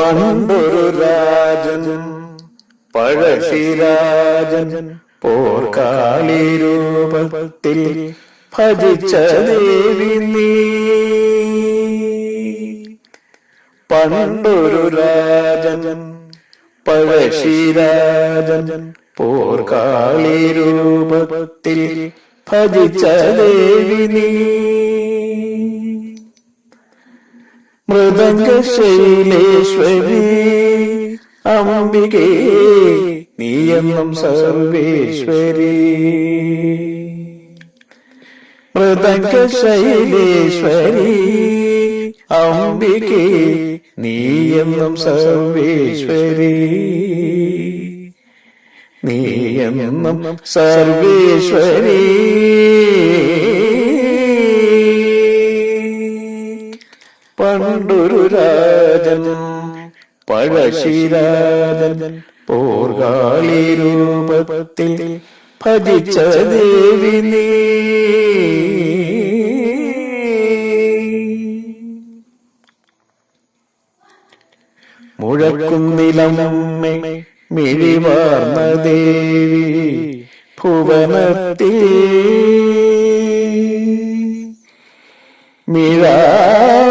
പണ്ടൊരു രാജൻ പഴശ്ശിരാജൻ പോർക്കാളി രൂപത്തിൽ ഭജിച്ച ദേവി നീ. പണ്ടൊരു രാജൻ പഴശ്ശിരാജൻ പോർക്കാളി രൂപത്തിൽ ഭജിച്ച ദേവി നീ. മൃദംഗശൈലേശ്വരി അംബികേ നീയെന്നും സർവേശ്വരി. മൃദംഗശൈലേശ്വരി അംബികേ നീയെന്നും സർവേശ്വരി. നീയെന്നും സർവേശ്വരി. പണ്ടൊരു പഴശിരാജൻ പോർഗാളി രൂപത്തിൽ ഭജിച്ച ദേവി നീ മുഴക്കുന്നിലമ്മേ മിഴിവാർന്ന ദേവി ഭുവനത്തിൽ. മിഴാവായി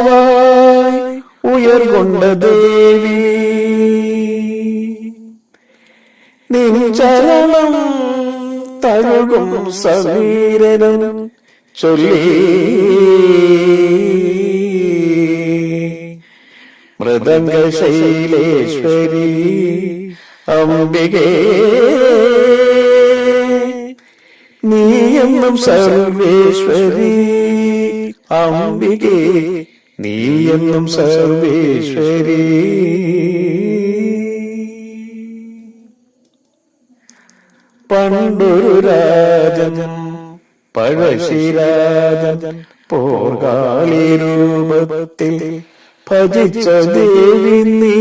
ഉയർകൊണ്ട ദേവി. നിഞ്ചരണം തഴുകും സമീരനും ചൊല്ലി. മൃദംഗശൈലേശ്വരി അംബികേ. നീയെന്നും സർവേശ്വരി അംബികേ. നീയെന്നും സർവേശ്വരി. പണ്ടൊരു രാജൻ പഴശ്ശിരാജൻ പോർഗാളി രൂപത്തിൽ ഭജിച്ച ദേവി നീ.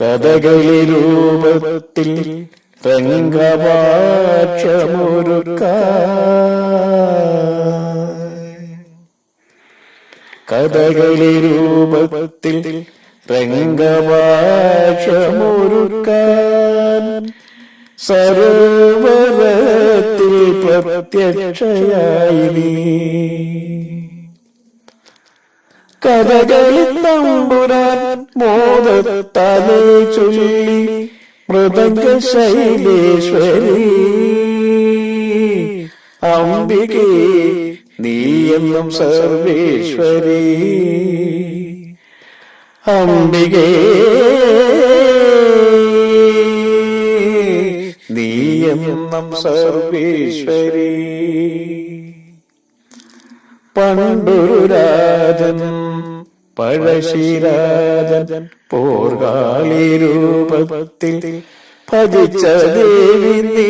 കഥകളി രൂപത്തിൽ രംഗഭാക്ഷമൊരുക്ക കഥകളി രൂപത്തിൽ രംഗഭാഷമൊരുക്കാൻ സരോവരത്തിൽ പ്രത്യക്ഷയായി നീ കഥകളി തമ്പുരാൻ മോദത്താലേ ചൊല്ലി. മൃദംഗ ശൈലേശ്വരി അംബികേ നീയെന്നും സർവേശ്വരി. അംബികേ നീയെന്നും സർവേശ്വരി. പണ്ടൊരു രാജൻ പഴശ്ശിരാജൻ പോർഗാളി രൂപത്തിൽ ഭജിച്ച ദേവി നീ.